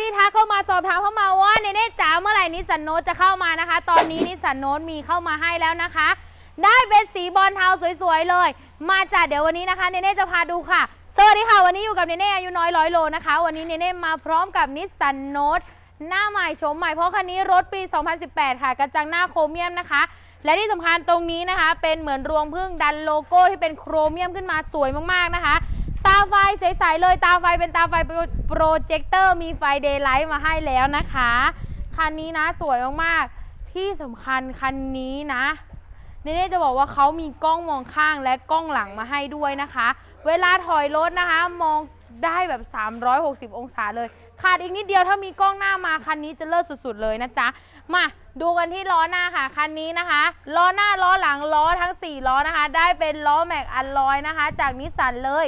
ที่ทักเข้ามาสอบถามเข้ามาว่าเนเน่จ๋าเมื่อไหร่นิสสันโนตจะเข้ามานะคะ ตอนนี้นิสสันโนตมีเข้ามาให้แล้วนะคะ ได้เป็นสีบอลเทาสวยๆเลย มาจ้ะเดี๋ยววันนี้นะคะเนเน่จะพาดูค่ะ สวัสดีค่ะ วันนี้อยู่กับเนเน่อายุน้อยร้อยโลนะคะ วันนี้เนเน่มาพร้อมกับนิสสันโนตหน้าใหม่โฉมใหม่เพราะคันนี้รถปี 2018 ค่ะกระจังหน้าโครเมียมนะคะ และที่สำคัญตรงนี้นะคะ เป็นเหมือนรวงพึ่งดันโลโก้ที่เป็นโครเมียมขึ้นมาสวยมากๆนะคะ ตาไฟใสๆเลยตาไฟเป็นตาไฟโปรเจคเตอร์มีไฟเดย์ไลท์มาให้แล้วนะคะ คันนี้นะสวยมากๆ ที่สำคัญคันนี้นะเนเน่จะบอกว่าเขามีกล้องมองข้างและกล้องหลังมาให้ด้วยนะคะ เวลาถอยรถนะคะ มองได้แบบ 360 องศาเลย ขาดอีกนิดเดียวถ้ามีกล้องหน้ามาคันนี้จะเลิศสุดๆเลยนะจ๊ะ มาดูกันที่ล้อหน้าค่ะ คันนี้นะคะ ล้อหน้าล้อหลังล้อทั้ง 4 ล้อนะคะ ได้เป็นล้อแม็กอัลลอยนะคะ จากนิสสันเลย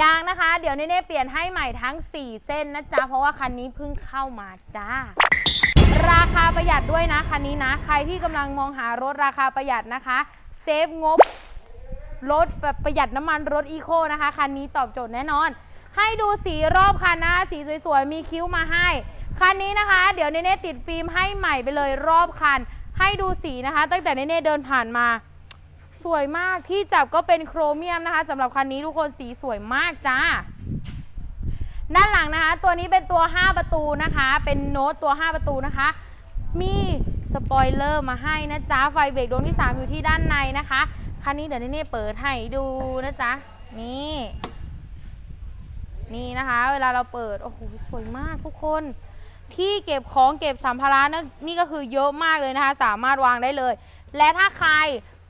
ยางนะคะ เดี๋ยวเน่ๆเปลี่ยนให้ใหม่ทั้ง 4 เส้นนะจ๊ะ เพราะว่าคันนี้เพิ่งเข้ามาจ้า ราคาประหยัดด้วยนะคันนี้นะ ใครที่กำลังมองหารถราคาประหยัดนะคะ เซฟงบรถแบบประหยัดน้ำมันรถอีโคนะคะ คันนี้ตอบโจทย์แน่นอน ให้ดูสีรอบคันนะ สีสวยๆ มีคิ้วมาให้ คันนี้นะคะ เดี๋ยวเน่ๆติดฟิล์มให้ใหม่ไปเลยรอบคัน ให้ดูสีนะคะ ตั้งแต่เน่ๆเดินผ่านมา สวยมากที่จับก็เป็นโครเมียมนะคะสำหรับคันนี้ทุกคนสีสวยมากจ้าด้านหลังนะคะ ตัวนี้เป็นตัว 5 ประตูนะคะ เป็นโน้ตตัว 5 ประตูนะคะ มีสปอยเลอร์มาให้นะจ๊ะไฟเบรกดวงที่ 3 อยู่ที่ด้านในนะคะคันนี้เดี๋ยวนี่เปิดให้ดูนะจ๊ะนี่นี่นะคะ เวลาเราเปิดโอ้โหสวยมากทุกคน ที่เก็บของเก็บสัมภาระนะนี่ก็คือเยอะมากเลยนะคะ สามารถวางได้เลย และถ้าใคร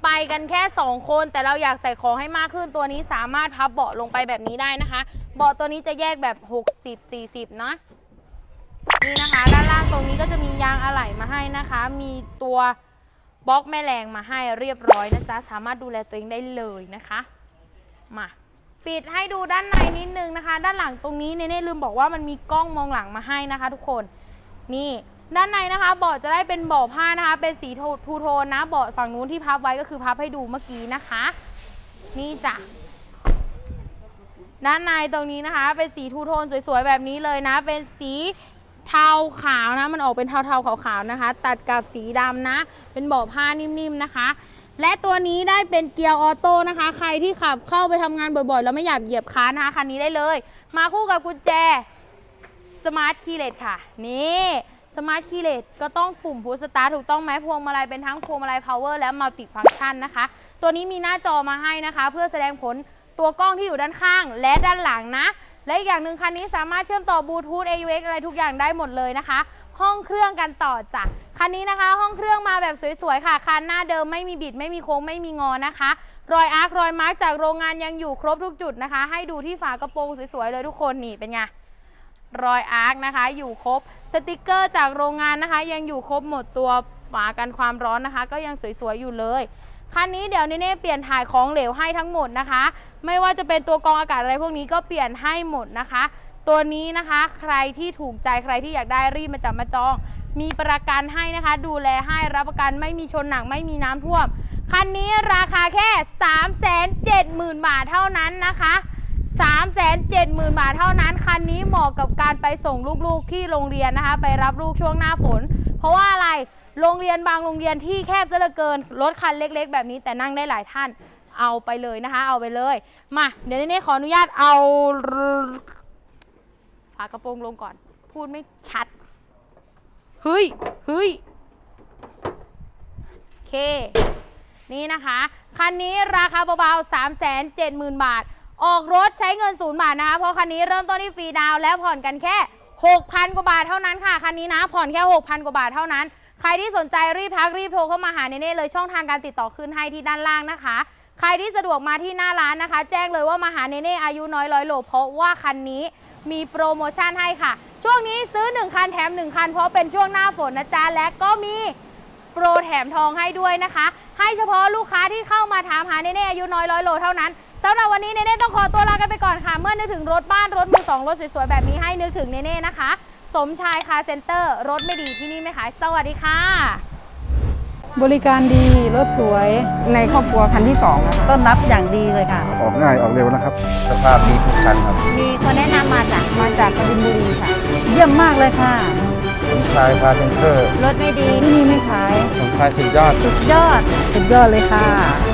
ไปกันแค่ 2 คน แต่เราอยากใส่ของให้มากขึ้นตัวนี้สามารถพับเบาะลงไปแบบนี้ได้นะคะ เบาะตัวนี้จะแยกแบบ 60 40นะนี่นะคะ ด้านล่างตรงนี้ก็จะมียางอะไหล่มาให้นะคะ มีตัวบล็อกแม่แรงมาให้เรียบร้อยนะจ๊ะสามารถดูแลตัวเองได้เลยนะคะมาปิดให้ดูด้านในนิดนึงนะคะ ด้านหลังตรงนี้เนเน่ลืมบอกว่ามันมีกล้องมองหลังมาให้นะคะ ทุกคนนี่ ด้านในนะคะเบาะจะได้เป็นเบาะผ้านะคะ เป็นสีทูโทนนะเบาะฝั่งนู้นที่พับไว้ก็คือพับให้ดูเมื่อกี้นะคะ นี่จ้ะด้านในตรงนี้นะคะ เป็นสีทูโทนสวยๆแบบนี้เลยนะ เป็นสีเทาขาวนะ มันออกเป็นเทาๆขาวๆนะคะ ตัดกับสีดำนะ เป็นเบาะผ้านิ่มๆนะคะ และตัวนี้ได้เป็นเกียร์ออโต้นะคะ ใครที่ขับเข้าไปทำงานบ่อยๆ แล้วไม่อยากเหยียบคานนะคะคันนี้ได้เลย มาคู่กับกุญแจสมาร์ทคีย์เลสค่ะ นี่ สมาร์ทคีเลสก็ต้องปุ่มพุชสตาร์ถูกต้องไหมพวงมาลัยเป็นทั้งพวงมาลัยพาวเวอร์และมัลติฟัง c t ชันนะคะ ตัวนี้มีหน้าจอมาให้นะคะ เพื่อแสดงผลตัวกล้องที่อยู่ด้านข้าง และด้านหลังนะ และอีกอย่างหนึ่งคันนี้สามารถเชื่อมต่อบลูทูธ AUX อะไรทุกอย่างได้หมดเลยนะคะ ห้องเครื่องกันต่อจ้ะคันนี้นะคะ ห้องเครื่องมาแบบสวยๆค่ะคันหน้าเดิมไม่มีบิดไม่มีโค้งไม่มีงอนะคะ รอยอาร์ครอยมาร์กจากโรงงานยังอยู่ครบทุกจุดนะคะ ให้ดูที่ฝากระโปรงสวยๆเลยทุกคนนี่เป็นไง รอยอาร์คนะคะ อยู่ครบสติกเกอร์จากโรงงานนะคะ ยังอยู่ครบหมดตัวฝากันความร้อนนะคะ ก็ยังสวยๆอยู่เลยคันนี้เดี๋ยวเนเน่เปลี่ยนถ่ายของเหลวให้ทั้งหมดนะคะ ไม่ว่าจะเป็นตัวกรองอากาศอะไรพวกนี้ก็เปลี่ยนให้หมดนะคะ ตัวนี้นะคะใครที่ถูกใจใครที่อยากได้รีบมาจับมาจอง มีประกันให้นะคะ ดูแลให้รับประกันไม่มีชนหนักไม่มีน้ำท่วม คันนี้ราคาแค่ 370,000 บาทเท่านั้นนะคะ 370,000 บาทเท่านั้น คันนี้เหมาะกับการไปส่งลูกๆที่โรงเรียนนะคะ ไปรับลูกช่วงหน้าฝน เพราะว่าอะไรโรงเรียนบางโรงเรียนที่แคบซะเหลือเกิน รถคันเล็กๆ แบบนี้แต่นั่งได้หลายท่านเอาไปเลยนะคะ เอาไปเลย มาเดี๋ยวนี้ขออนุญาตเอาฝากระโปรงลงก่อน พูดไม่ชัดเฮ้ยเฮ้ยโอเค นี่นะคะ คันนี้ราคาเบาๆ3 7 0 0 0 0 บาท ออกรถใช้เงินศูนย์บาทนะคะเพราะคันนี้เริ่มต้นที่ฟรีดาวและผ่อนกันแค่ 6,000 กว่าบาทเท่านั้นค่ะ คันนี้นะผ่อนแค่ 6,000 กว่าบาทเท่านั้น ใครที่สนใจรีบทักรีบโทรเข้ามาหาเนเน่เลยช่องทางการติดต่อขึ้นให้ที่ด้านล่างนะคะ ใครที่สะดวกมาที่หน้าร้านนะคะ แจ้งเลยว่ามาหาเนเน่อายุน้อยร้อยโลเพราะว่าคันนี้มีโปรโมชั่นให้ค่ะ ช่วงนี้ซื้อ 1 คันแถม 1 คัน เพราะเป็นช่วงหน้าฝนนะจ๊ะและก็มีโปรแถมทองให้ด้วยนะคะ ให้เฉพาะลูกค้าที่เข้ามาถามหาเนเน่อายุน้อยร้อยโลเท่านั้น สำหรับวันนี้เนเน่ต้องขอตัวลากันไปก่อนค่ะ เมื่อนึกถึงรถบ้านรถมือสองรถสวยๆแบบนี้ให้นึกถึงเนเน่นะคะ สมชายคาร์เซ็นเตอร์ รถไม่ดีที่นี่ไม่ขายสวัสดีค่ะ บริการดี รถสวยในครอบครัวคันที่สองนะคะต้อนรับอย่างดีเลยค่ะ ออกง่ายออกเร็วนะครับ สภาพดีทุกคันครับมีคนแนะนำมาจากมาจากกบินบุรีค่ะ เยี่ยมมากเลยค่ะผมชายพาเซนเตอร์รถไม่ดีที่นี่ไม่ขายผมชายสุดยอด สุดยอด สุดยอดเลยค่ะ